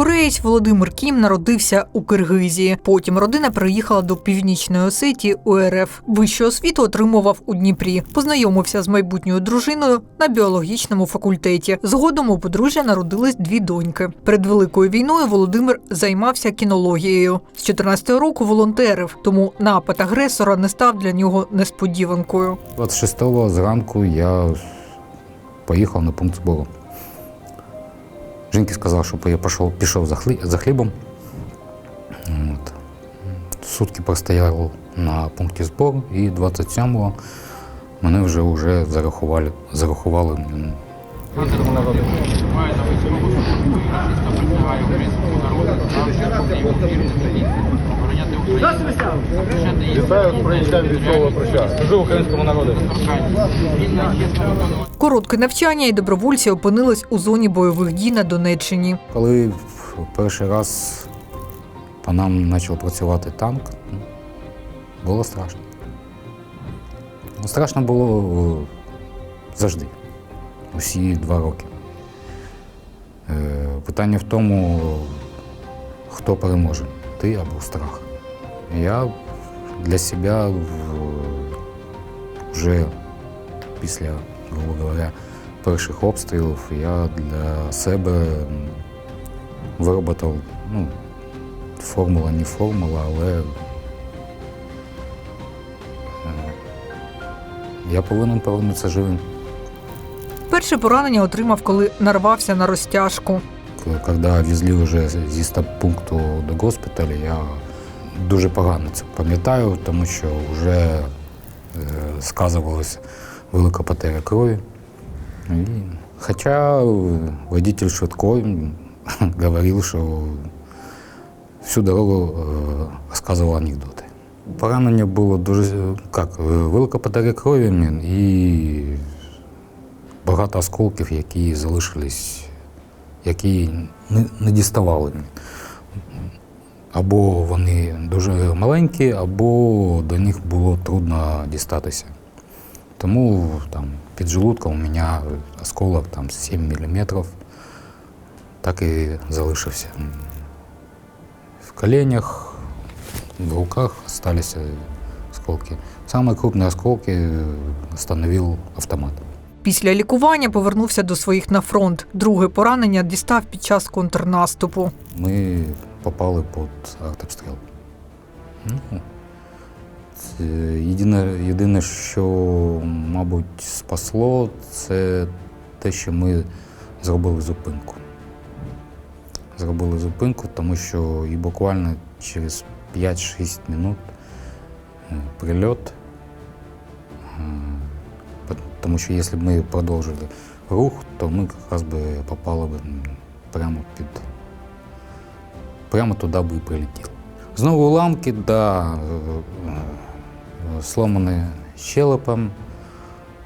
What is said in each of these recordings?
Кореєць Володимир Кім народився у Киргизії. Потім родина переїхала до Північної Осетії УРФ. Вищу освіту отримував у Дніпрі. Познайомився з майбутньою дружиною на біологічному факультеті. Згодом у подружжя народились дві доньки. Перед великою війною Володимир займався кінологією. З 14 року волонтерив, тому напад агресора не став для нього несподіванкою. 26-го зранку я поїхав на пункт збору. Жінки сказав, щоб я пішов, пішов за, хлі, за хлібом. От. Сутки простояв на пункті збору і 27-го мене вже, вже зарахували, зарахували м, Вітаю з прийняттям військового проща. Служу українському народу. Коротке навчання і добровольці опинились у зоні бойових дій на Донеччині. Коли перший раз по нам почав працювати танк, було страшно. Ну, Страшно було е, завжди, усі два роки. Е, Питання в тому, хто переможе, ти або страх. Я для себе в- вже після, грубо говоря, перших обстрілів я для себе виробив, ну, формула не формула, але е, я повинен повернутися живим. Перше поранення отримав, коли нарвався на розтяжку. Коли везли вже зі стаб-пункту до госпіталю, я дуже погано це пам'ятаю, тому що вже е, сказувалася велика потеря крові. І, хоча е, водитель швидкої говорив, що всю дорогу е, розказував анекдоти. Поранення було дуже як, велика потеря крові і багато осколків, які залишились які не, не діставали. Або вони дуже маленькі, або до них було трудно дістатися. Тому там, під желудком у мене осколок там, 7 мм, так і залишився. В коленях, в руках залишилися осколки. Самые крупные осколки встановив автомат. Після лікування повернувся до своїх на фронт. Друге поранення дістав під час контрнаступу. Ми попали під артобстріл. Ну, це єдине, єдине, що, мабуть, спасло, це те, що ми зробили зупинку. Зробили зупинку, тому що і буквально через 5-6 минут е, прильот. Е, Тому що якщо б ми продовжили рух, то ми якраз би попали б прямо під прямо туди би і прилетіло. Знову уламки, да, е, е, сломані щелепом.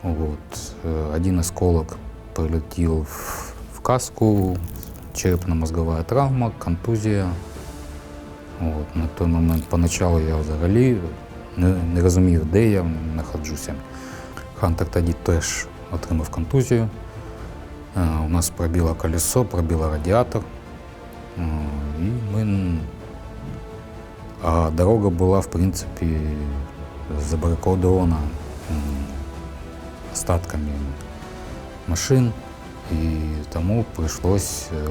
От, е, один осколок прилетів в- в каску, черепно-мозгова травма, контузія. От, на той момент поначалу я взагалі не, не розумів, де я знаходжуся. Хантер тоді теж отримав контузію. У нас пробило колесо, пробило радіатор. Е, І ми... н- А дорога була, в принципі, забарикодована м, остатками машин, і тому прийшлось е,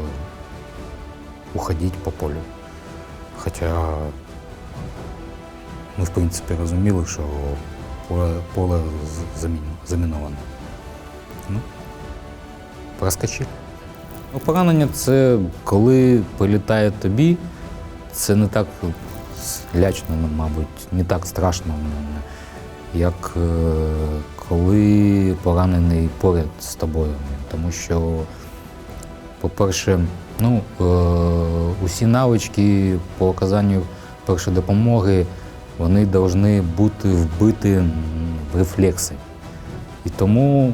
уходити по полю. Хоча ми, в принципі, розуміли, що поле, поле з- замін- заміноване. Ну, проскочили. Поранення це коли прилітає тобі, це не так лячно, мабуть, не так страшно, як е, коли поранений поряд з тобою. Тому що, по-перше, ну, е, усі навички по оказанню першої допомоги вони повинні бути вбиті в рефлекси. І тому,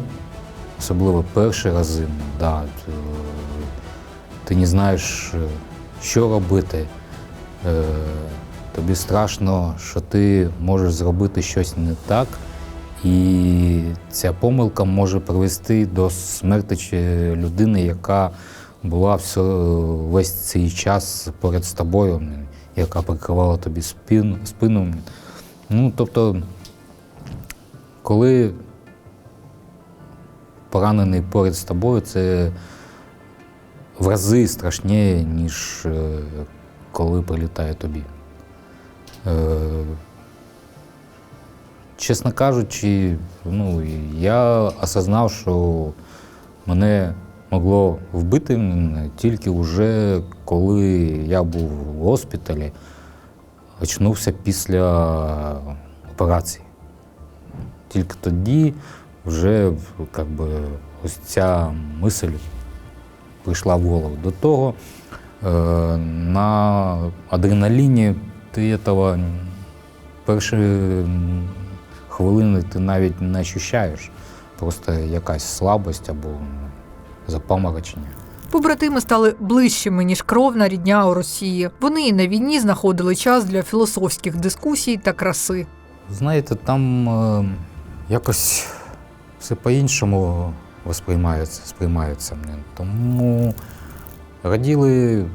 особливо перші рази, да, ти не знаєш, е, що робити. Е, Тобі страшно, що ти можеш зробити щось не так, і ця помилка може привести до смерті людини, яка була все, весь цей час поряд з тобою, яка прикривала тобі спину. Ну, тобто, коли поранений поряд з тобою, це в рази страшніше, ніж е, коли прилітає тобі. Е, Чесно кажучи, ну, я осознав, що мене могло вбити тільки вже коли я був в госпіталі, очнувся після операції. Тільки тоді вже как би, ось ця мисль прийшла в голову. До того е, на адреналіні ти цього перші хвилини ти навіть не ощущаєш. Просто якась слабость або запаморочення. Побратими стали ближчими ніж кровна рідня у Росії. Вони і на війні знаходили час для філософських дискусій та краси. Знаєте, там е, якось все по-іншому восприймається, сприймається. мені. Тому раділи е,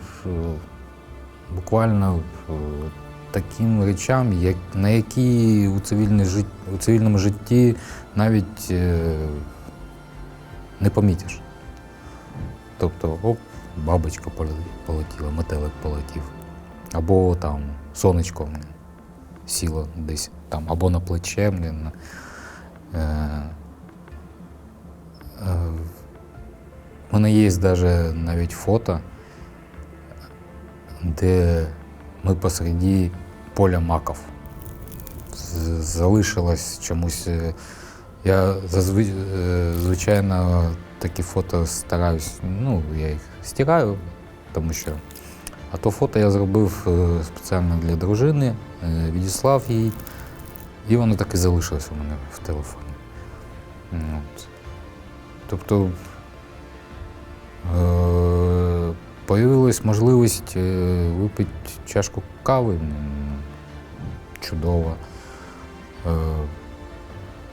буквально е, таким речам, як, на які у, у цивільному житті навіть е, не помітиш. Тобто, оп, бабочка полетіла, метелик полетів. Або там сонечко сіло десь там, або на плече. Блін. Е, е, у мене є даже навіть фото, де ми посереді поля маков. Залишилось чомусь. е, Я зазвичай, звичайно, такі фото стараюсь, ну, я їх стираю, тому що. А то фото я зробив е, спеціально для дружини, е, відіслав їй, і воно так і залишилось у мене в телефоні. Ну, От. Тобто е, появилась можливість е, випити чашку кави. Чудово. Е,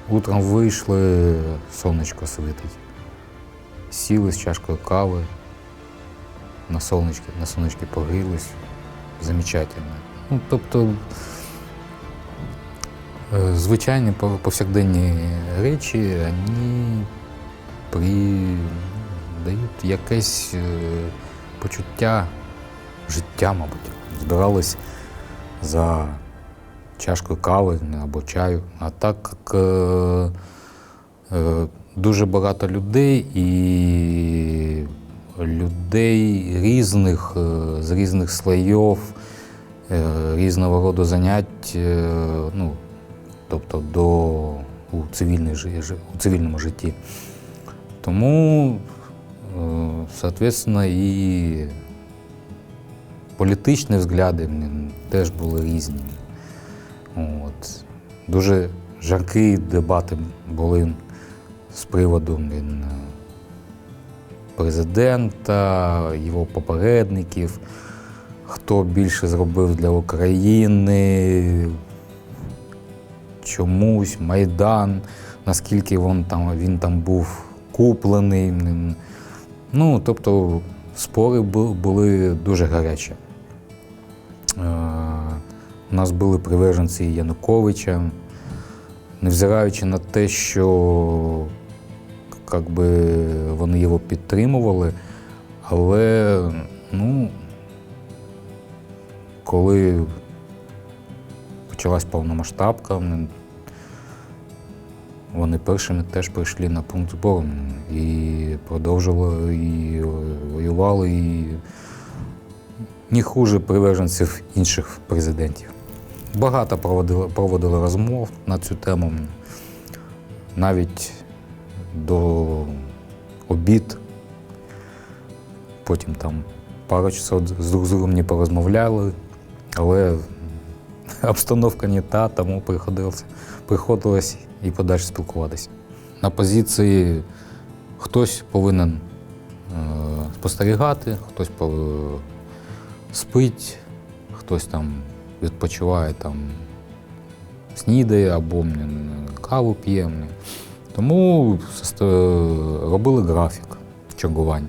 Утром вийшли, сонечко світить. Сіли з чашкою кави, на сонечки, на сонечки погрілись. Замечательно. Ну, тобто е, звичайні повсякденні речі, вони при... дають якесь е, почуття життя, мабуть. Збирались за чашкою кави або чаю. А так як е, е, дуже багато людей і людей різних, з різних слоїв, різного роду занять, ну, тобто до, у, жи- у цивільному житті. Тому, е, соответственно, і політичні взгляди теж були різні. От. Дуже жаркі дебати були з приводу президента, його попередників, хто більше зробив для України, чомусь, Майдан, наскільки він там, він там був куплений. Ну, тобто спори були дуже гарячі. Е, У нас були приверженці Януковича, невзираючи на те, що би, вони його підтримували, але ну, коли почалась повномасштабка, вони першими теж прийшли на пункт збору і продовжували і воювали, і не хуже приверженців інших президентів. Багато проводили, проводили розмов на цю тему, навіть до обід. Потім там пару часов з друг з другом не порозмовляли, але обстановка не та, тому приходилось, приходилось і подальше спілкуватися. На позиції хтось повинен е, спостерігати, хтось спить, хтось там відпочиває, там, снідає або каву п'є. Тому робили графік чергувань.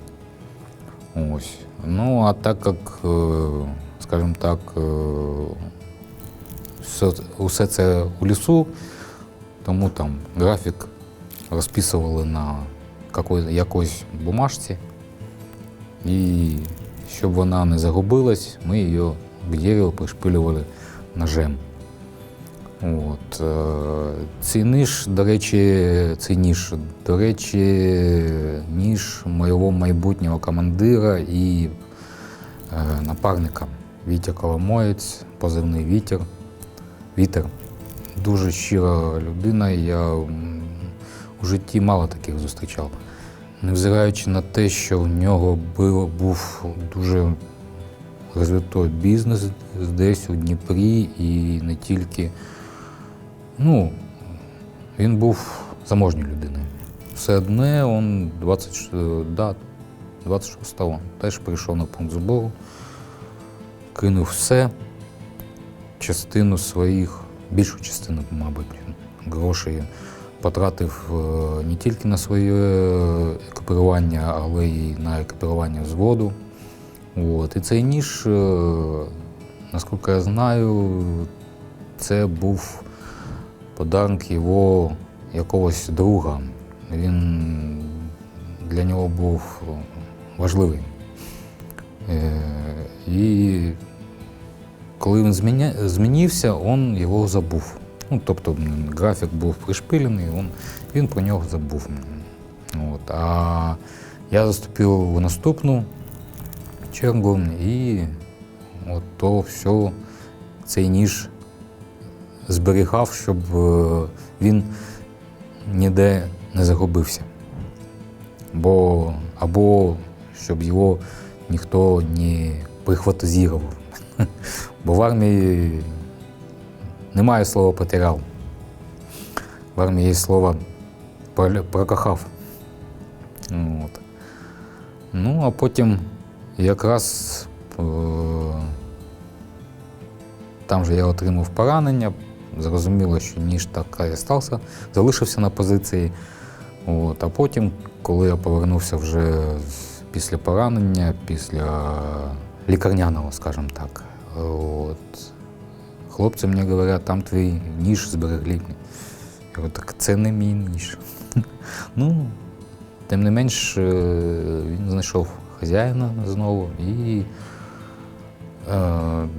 Ось. Ну, а так як, е, скажімо так, е, все, усе це у лісу, тому там графік розписували на якоїсь бумажці. І щоб вона не загубилась, ми її к дереву пришпилювали ножем. От. е, Цей ніж, до речі, цей ніж, до речі, ніж моєго майбутнього командира і е, напарника Вітя Коломоєць, позивний Вітер. Вітер. Дуже щира людина. Я у житті мало таких зустрічав. Невзираючи на те, що в нього був дуже розвитой бізнес десь у Дніпрі і не тільки. Ну, він був заможньою людиною. Все одне, він 20, е, да, 26-го теж прийшов на пункт збору, кинув все, частину своїх, більшу частину, мабуть, грошей потратив е, не тільки на своє екіпірування, але й на екіпірування взводу. От. І цей ніж, е, наскільки я знаю, це був подарунок його якогось друга. Він для нього був важливий. Е, І коли він змінився, він його забув. Ну, тобто графік був пришпилений, він, він про нього забув. От. А я заступив в наступну чергу і от то все, цей ніж зберігав, щоб е, він ніде не загубився. Бо, або щоб його ніхто не прихватизував. Бо в армії немає слова потеряв. В армії є слово прокохав. От. Ну, а потім якраз е, там же я отримав поранення. Зрозуміло, що ніж так і стався, залишився на позиції. От. А потім, коли я повернувся вже після поранення, після лікарняного, скажімо так, от, хлопці мені говорять, там твій ніж зберегли. Я говорю, так це не мій ніж. ну, тим не менш, е, він знайшов хазяїна знову і е,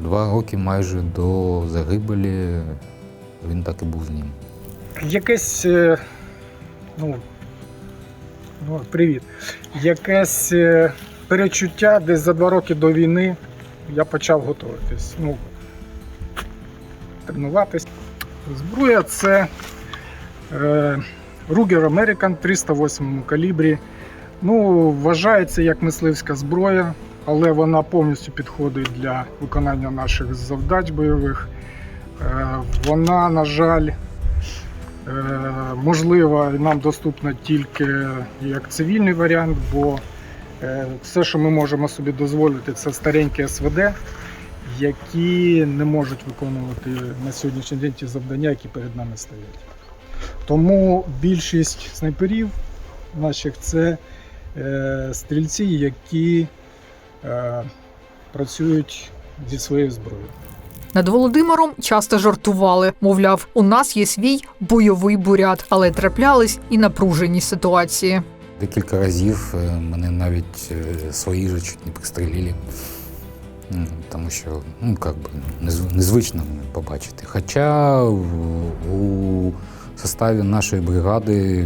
два роки майже до загибелі він так і був з ним. Якесь. е, Ну, ну, привіт. Якесь е, перечуття десь за два роки до війни я почав готуватись. Ну, тренуватись. Зброя це е, Ruger American 308 калібрі. Ну, вважається як мисливська зброя, але вона повністю підходить для виконання наших завдач бойових. Е, вона, на жаль, е, можлива і нам доступна тільки як цивільний варіант, бо все, що ми можемо собі дозволити, це старенькі СВД, які не можуть виконувати на сьогоднішній день ті завдання, які перед нами стоять. Тому більшість снайперів наших це е, стрільці, які е, працюють зі своєю зброєю. Над Володимиром часто жартували. Мовляв, у нас є свій бойовий бурят, але траплялись і напружені ситуації. Декілька разів е, мене навіть е, свої же чуть не пристрелили. М, Тому що ну, як би, незв- незвично побачити. Хоча у составі нашої бригади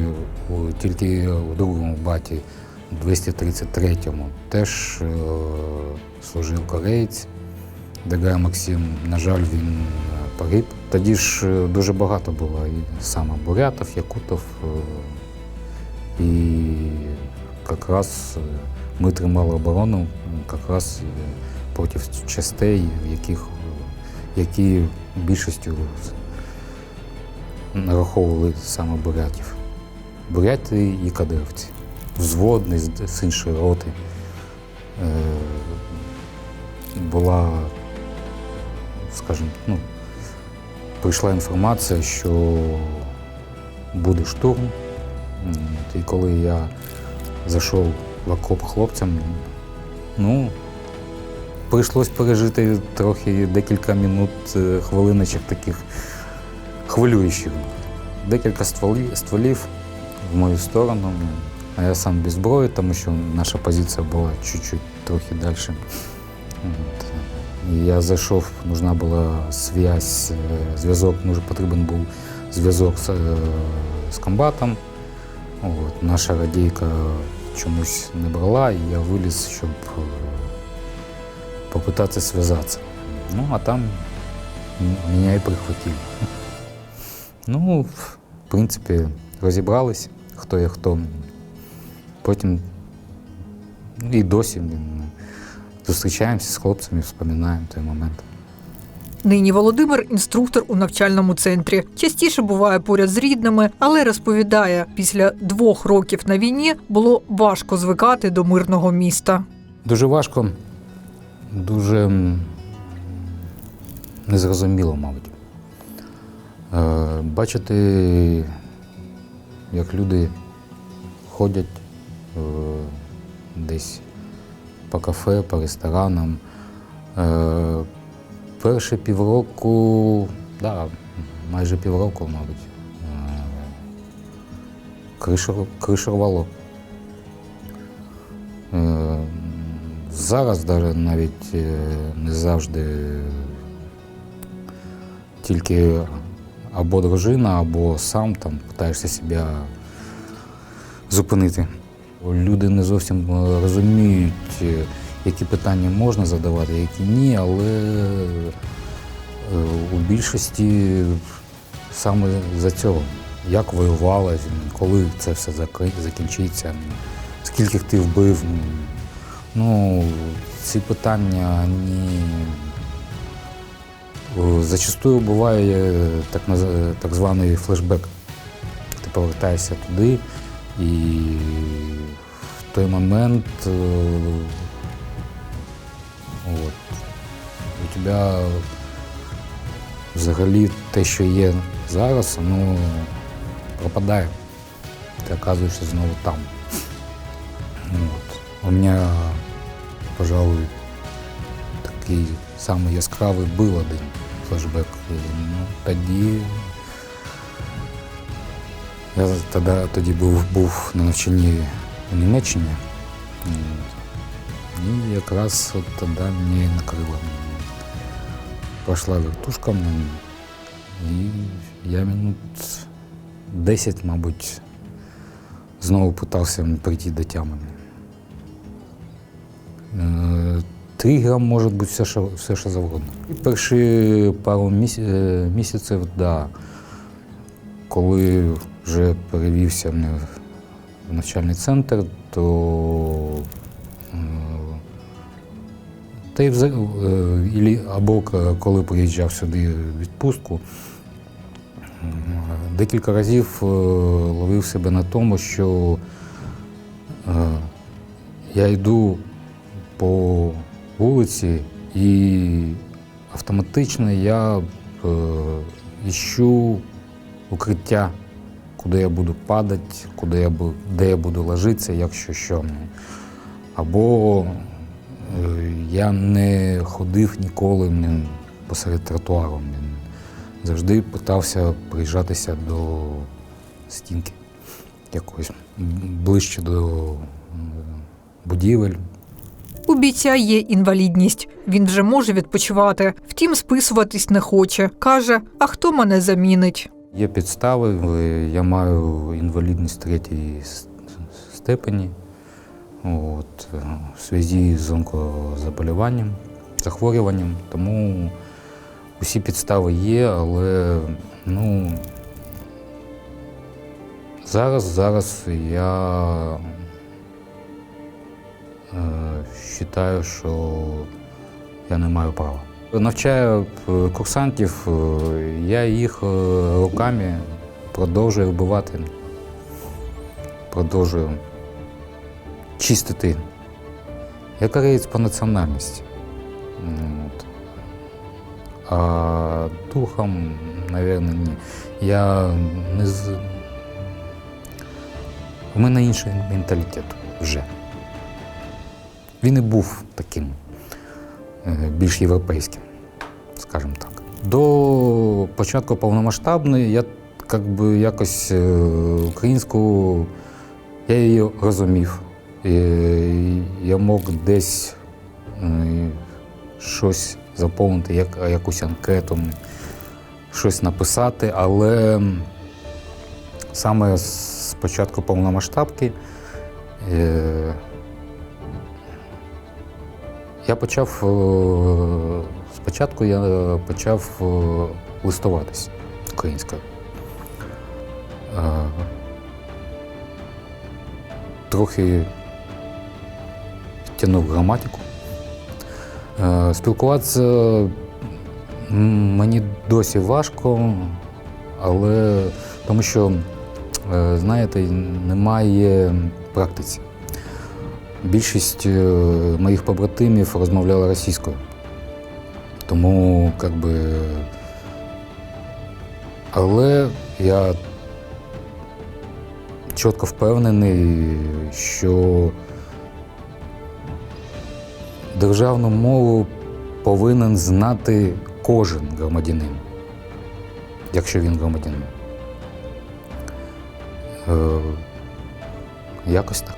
тільки у другому баті, 233-му, теж е, служив кореєць. Дегай Максим, на жаль, він погиб. Тоді ж дуже багато було і саме бурятів, якутів. І якраз е, ми тримали оборону якраз е, проти частей, яких, е, які більшістю нараховували саме бурятів. Буряти і кадирівці. Взводний з, з іншої роти е, була, скажімо, ну, прийшла інформація, що буде штурм. І коли я зайшов в окоп хлопцям, Ну, прийшлось пережити трохи декілька минут, е, хвилиночок таких хвилюючих. Декілька стволів, в мою сторону. А я сам без зброї, тому що наша позиція була чуть-чуть трохи далі. От. Я зайшов, нужна була зв'язь, е, зв'язок, потрібен був зв'язок з, е, з комбатом. От. Наша радійка чомусь не брала, і я виліз, щоб е, попитатися зв'язатися. Ну, а там мене і прихватили. Ну, в принципі, розібрались, хто є хто. Потім ну, і досі зустрічаємося з хлопцями, вспоминаємо той момент. Нині Володимир інструктор у навчальному центрі. Частіше буває поряд з рідними, але розповідає, після двох років на війні було важко звикати до мирного міста. Дуже важко, дуже незрозуміло, мабуть. Е, Бачити, як люди ходять е, десь по кафе, по ресторанам. Е, Перші півроку, да, майже півроку, мабуть, е, кришу, кришу. Е, Зараз навіть е, не завжди тільки або дружина, або сам там питаєшся себе зупинити. Люди не зовсім розуміють, які питання можна задавати, які ні, але е, у більшості саме за цього. Як воювала, коли це все закінчиться, скільки ти вбив. Ну, ці питання ні. Зачастую буває е, так, так званий флешбек. Ти повертаєшся туди, і в той момент е, от, у тебе взагалі те, що є зараз, воно пропадає. Ти оказуєшся знову там. От. У мене, пожалуй, такий самий яскравий був один флешбек. Ну, тоді я тоді, тоді був, був на навчанні у Німеччині. От. І якраз от тоді мені накрило. Пішла вертушка, м, і я минут 10, мабуть, знову питався прийти до тями. Е, Тригером може бути все, що, все, що завгодно. І перші пару міс- е, місяців, да, коли вже перевівся в навчальний центр, то е, та й вза- е, або коли приїжджав сюди в відпустку, декілька разів е, ловив себе на тому, що е, я йду по вулиці і автоматично я іщу укриття, куди я буду падати, куди я де я буду ложитися, якщо що. Або я не ходив ніколи посеред тротуару. блін. Завжди питався приїжджатися до стінки якоїсь, ближче до будівель. У бійця є інвалідність. Він вже може відпочивати. Втім, списуватись не хоче. Каже: а хто мене замінить? Є підстави, е, я маю інвалідність третьої степені от, е, в зв'язку з онкозаболіванням, захворюванням. Тому усі підстави є, але ну, зараз, зараз я е, вважаю, що я не маю права. Навчаю е, курсантів, е, я їх е, руками продовжую вбивати, продовжую чистити. Я кореєць по національності. От. А духом, мабуть, ні. Я не з. У мене інший менталітет вже. він і був таким е, більш європейським, скажімо так. До початку повномасштабної я як би якось е, українську я її розумів. Я мог десь е, щось заповнити, як, якусь анкету, щось написати, але саме з початку повномасштабки е, я почав е, спочатку я почав листуватись українською. Трохи підтягнув граматику. Е, Спілкуватися мені досі важко, але тому що, е, знаєте, немає практиці. Більшість е, моїх побратимів розмовляла російською. Тому, як би. Але я чітко впевнений, що державну мову повинен знати кожен громадянин, якщо він громадянин. Е, якось так.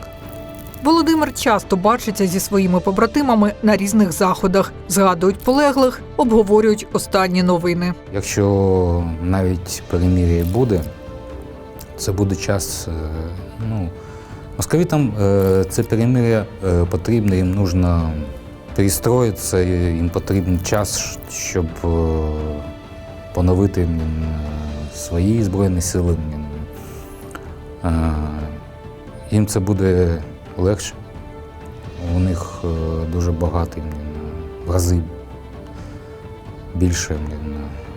Володимир часто бачиться зі своїми побратимами на різних заходах, згадують полеглих, обговорюють останні новини. Якщо навіть перемір'я буде, це буде час. е, Ну, московитам е, це перемир'я потрібно, їм потрібно перестроїтися, і їм потрібен час, щоб е, поновити свої збройні сили. е, Їм це буде легше. У них е, дуже багато в рази більше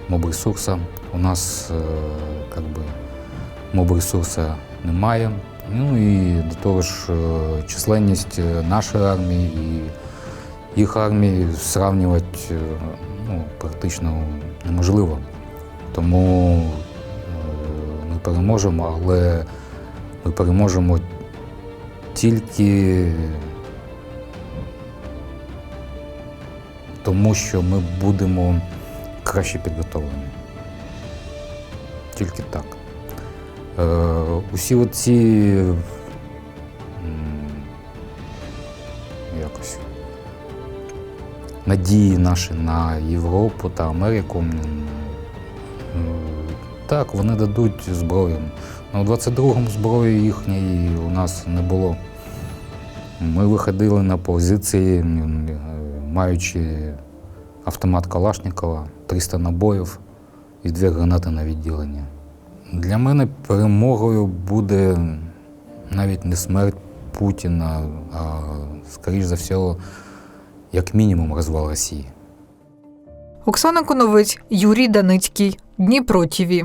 моб-ресурсу. У нас моб-ресурсу немає. Ну і до того ж, численність нашої армії і їх армії сравнювати е, ну, практично неможливо. Тому е, ми переможемо, але ми переможемо тільки тому, що ми будемо краще підготовлені. Тільки так. Е, усі оці надії наші на Європу та Америку. Так, вони дадуть зброю. Ну, у 22-му зброї їхньої у нас не було. Ми виходили на позиції, маючи автомат Калашникова, 300 набоїв і дві гранати на відділення. Для мене перемогою буде навіть не смерть Путіна, а, скоріш за все, як мінімум, розвал Росії. Оксана Коновець, Юрій Даницький, Дніпро ТІВІ.